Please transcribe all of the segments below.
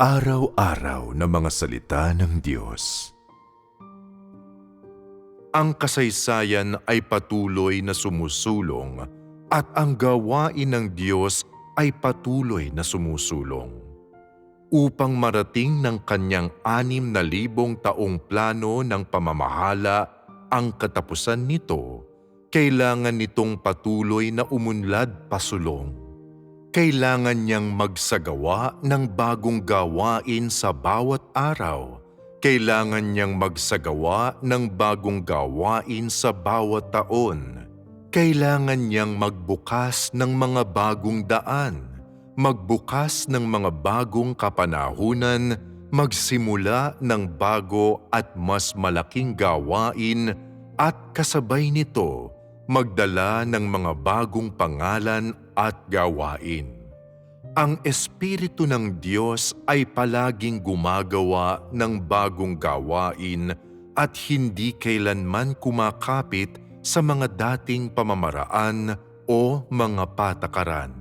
Araw-araw na mga salita ng Diyos. Ang kasaysayan ay patuloy na sumusulong at ang gawain ng Diyos ay patuloy na sumusulong. Upang marating ng kanyang anim na libong taong plano ng pamamahala ang katapusan nito, kailangan nitong patuloy na umunlad pasulong kailangan niyang magsagawa ng bagong gawain sa bawat araw. Kailangan niyang magsagawa ng bagong gawain sa bawat taon. Kailangan niyang magbukas ng mga bagong daan, magbukas ng mga bagong kapanahunan, magsimula ng bago at mas malaking gawain at kasabay nito magdala ng mga bagong pangalan at gawain. Ang Espiritu ng Diyos ay palaging gumagawa ng bagong gawain at hindi kailanman kumakapit sa mga dating pamamaraan o mga patakaran.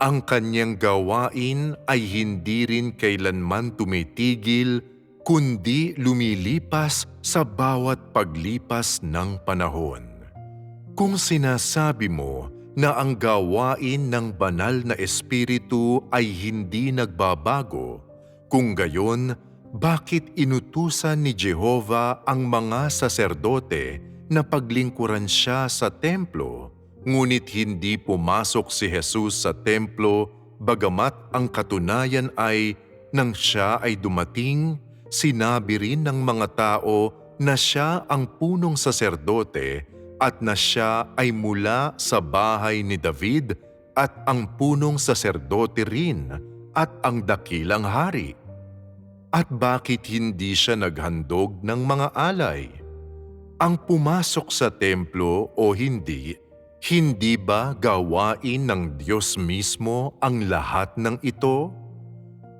Ang kanyang gawain ay hindi rin kailanman tumitigil kundi lumilipas sa bawat paglipas ng panahon. Kung sinasabi mo na ang gawain ng banal na espiritu ay hindi nagbabago, kung gayon, bakit inutusan ni Jehova ang mga saserdote na paglingkuran siya sa templo, ngunit hindi pumasok si Jesus sa templo bagamat ang katunayan ay nang siya ay dumating, sinabi rin ng mga tao na siya ang punong saserdote at na siya ay mula sa bahay ni David at ang punong saserdote rin at ang dakilang hari. At bakit hindi siya naghandog ng mga alay? Ang pumasok sa templo o hindi, hindi ba gawain ng Diyos mismo ang lahat ng ito?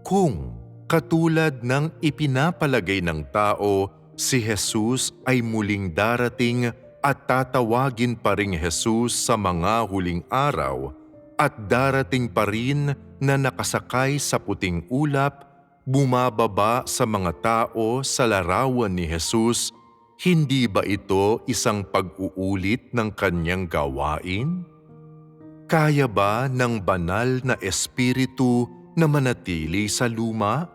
Kung, katulad ng ipinapalagay ng tao, si Jesus ay muling darating at tatawagin pa rin Jesus sa mga huling araw at darating pa rin na nakasakay sa puting ulap, bumababa sa mga tao sa larawan ni Jesus, hindi ba ito isang pag-uulit ng kanyang gawain? Kaya ba ng banal na espiritu na manatili sa luma?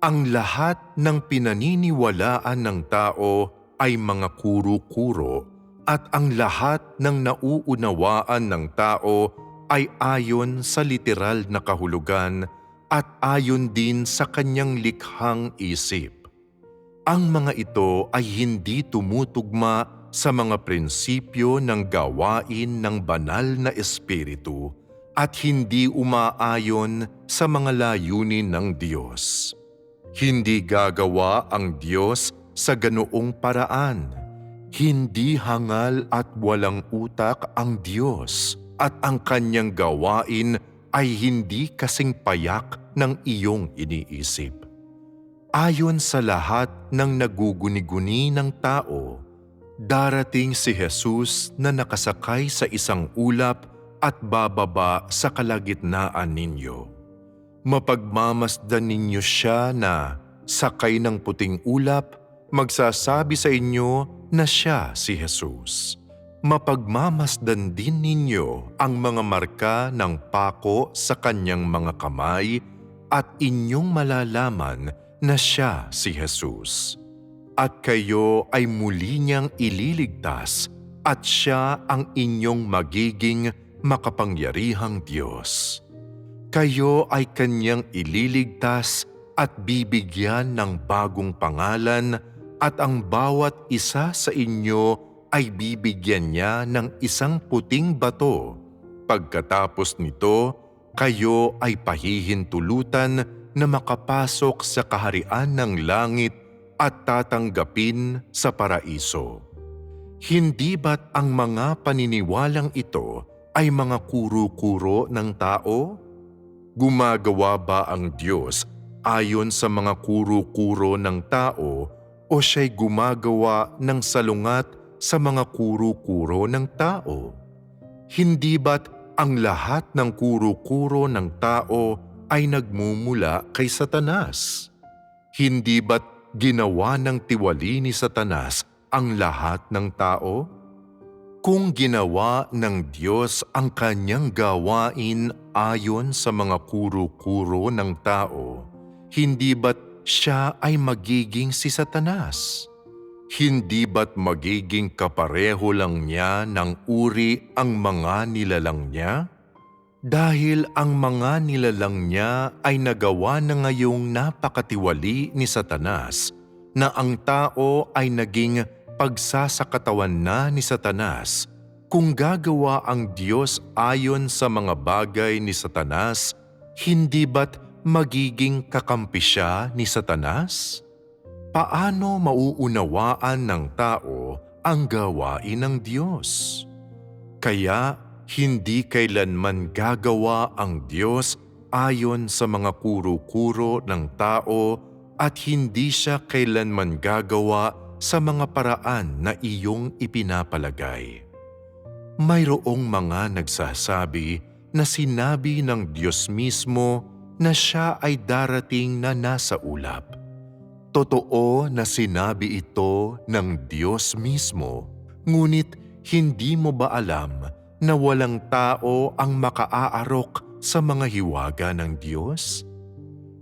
Ang lahat ng pinaniniwalaan ng tao ay mga kuro-kuro at ang lahat ng nauunawaan ng tao ay ayon sa literal na kahulugan at ayon din sa kanyang likhang isip. Ang mga ito ay hindi tumutugma sa mga prinsipyo ng gawain ng banal na espiritu at hindi umaayon sa mga layunin ng Diyos. Hindi gagawa ang Diyos sa ganoong paraan. Hindi hangal at walang utak ang Diyos at ang kanyang gawain ay hindi kasing payak ng iyong iniisip. Ayon sa lahat ng naguguni-guni ng tao, darating si Jesus na nakasakay sa isang ulap at bababa sa kalagitnaan ninyo. Mapagmamasdan ninyo siya na sakay ng puting ulap magsasabi sa inyo na siya si Jesus. Mapagmamasdan din ninyo ang mga marka ng pako sa kanyang mga kamay at inyong malalaman na siya si Jesus. At kayo ay muli niyang ililigtas at siya ang inyong magiging makapangyarihang Diyos. Kayo ay kanyang ililigtas at bibigyan ng bagong pangalan at ang bawat isa sa inyo ay bibigyan niya ng isang puting bato. Pagkatapos nito, kayo ay pahihintulutan na makapasok sa kaharian ng langit at tatanggapin sa paraiso. Hindi ba't ang mga paniniwalang ito ay mga kuro-kuro ng tao? Gumagawa ba ang Diyos ayon sa mga kuro-kuro ng tao o siya'y gumagawa ng salungat sa mga kuro-kuro ng tao? Hindi ba't ang lahat ng kuro-kuro ng tao ay nagmumula kay Satanas? Hindi ba't ginawa ng tiwali ni Satanas ang lahat ng tao? Kung ginawa ng Diyos ang kanyang gawain ayon sa mga kuro-kuro ng tao, hindi ba't siya ay magiging si Satanas? Hindi ba't magiging kapareho lang niya ng uri ang mga nilalang niya? Dahil ang mga nilalang niya ay nagawa na ngayong napakatiwali ni Satanas na ang tao ay naging pagsasakatawan na ni Satanas kung gagawa ang Diyos ayon sa mga bagay ni Satanas, hindi ba't magiging kakampi siya ni Satanas? Paano mauunawaan ng tao ang gawain ng Diyos? Kaya hindi kailanman gagawa ang Diyos ayon sa mga kuro-kuro ng tao at hindi siya kailanman gagawa sa mga paraan na iyong ipinapalagay. Mayroong mga nagsasabi na sinabi ng Diyos mismo na siya ay darating na nasa ulap. Totoo na sinabi ito ng Diyos mismo, ngunit hindi mo ba alam na walang tao ang makaaarok sa mga hiwaga ng Diyos?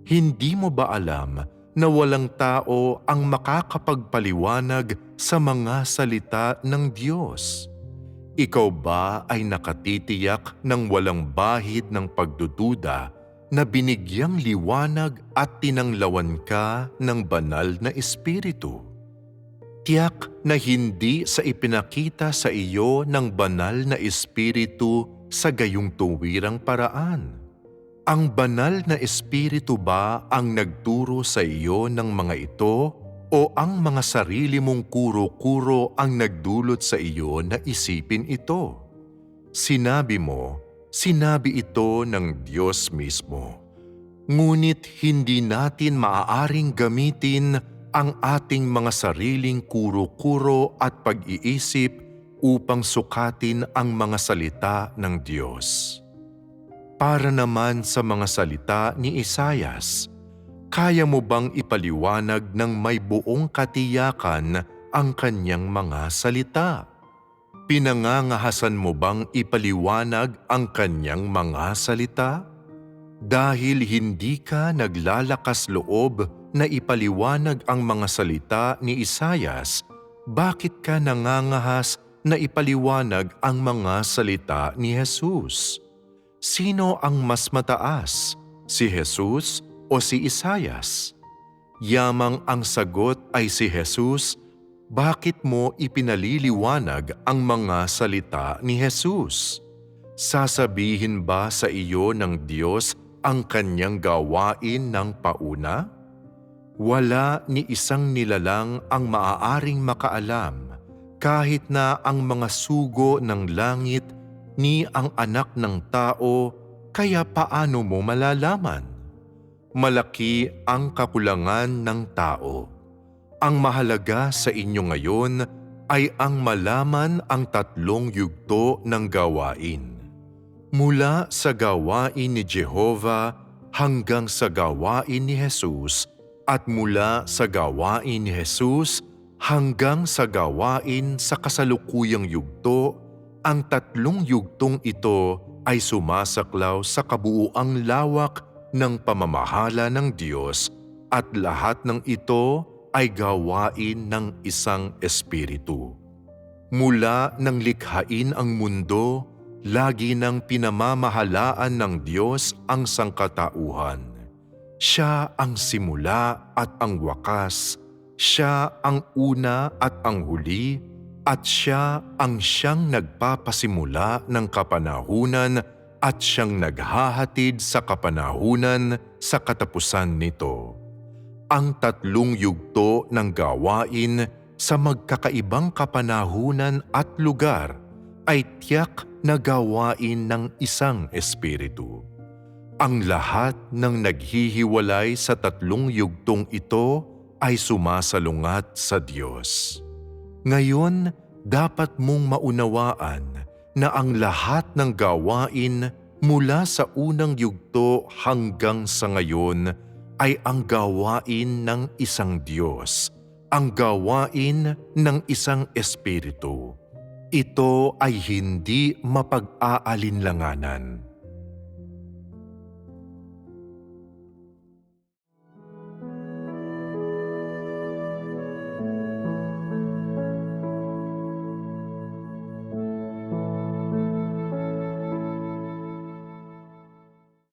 Hindi mo ba alam na walang tao ang makakapagpaliwanag sa mga salita ng Diyos? Ikaw ba ay nakatitiyak ng walang bahid ng pagdududa na binigyang liwanag at tinanglawan ka ng banal na espiritu? Tiyak na hindi sa ipinakita sa iyo ng banal na espiritu sa gayong tuwirang paraan ang banal na espiritu ba ang nagturo sa iyo ng mga ito o ang mga sarili mong kuro-kuro ang nagdulot sa iyo na isipin ito? Sinabi mo, sinabi ito ng Diyos mismo. Ngunit hindi natin maaaring gamitin ang ating mga sariling kuro-kuro at pag-iisip upang sukatin ang mga salita ng Diyos. Para naman sa mga salita ni Isayas, kaya mo bang ipaliwanag ng may buong katiyakan ang kanyang mga salita? Pinangangahasan mo bang ipaliwanag ang kanyang mga salita? Dahil hindi ka naglalakas loob na ipaliwanag ang mga salita ni Isayas, bakit ka nangangahas na ipaliwanag ang mga salita ni Jesus? Sino ang mas mataas, si Jesus o si Isayas? Yamang ang sagot ay si Jesus, bakit mo ipinaliliwanag ang mga salita ni Jesus? Sasabihin ba sa iyo ng Diyos ang kanyang gawain ng pauna? Wala ni isang nilalang ang maaaring makaalam kahit na ang mga sugo ng langit ni ang anak ng tao, kaya paano mo malalaman? Malaki ang kakulangan ng tao. Ang mahalaga sa inyo ngayon ay ang malaman ang tatlong yugto ng gawain. Mula sa gawain ni Jehova hanggang sa gawain ni Jesus at mula sa gawain ni Jesus hanggang sa gawain sa kasalukuyang yugto ang tatlong yugtong ito ay sumasaklaw sa kabuuang lawak ng pamamahala ng Diyos at lahat ng ito ay gawain ng isang espiritu. Mula nang likhain ang mundo, lagi nang pinamamahalaan ng Diyos ang sangkatauhan. Siya ang simula at ang wakas, siya ang una at ang huli, at siya ang siyang nagpapasimula ng kapanahunan at siyang naghahatid sa kapanahunan sa katapusan nito. Ang tatlong yugto ng gawain sa magkakaibang kapanahunan at lugar ay tiyak na gawain ng isang espiritu. Ang lahat ng naghihiwalay sa tatlong yugtong ito ay sumasalungat sa Diyos. Ngayon, dapat mong maunawaan na ang lahat ng gawain mula sa unang yugto hanggang sa ngayon ay ang gawain ng isang Diyos, ang gawain ng isang Espiritu. Ito ay hindi mapag-aalinlanganan.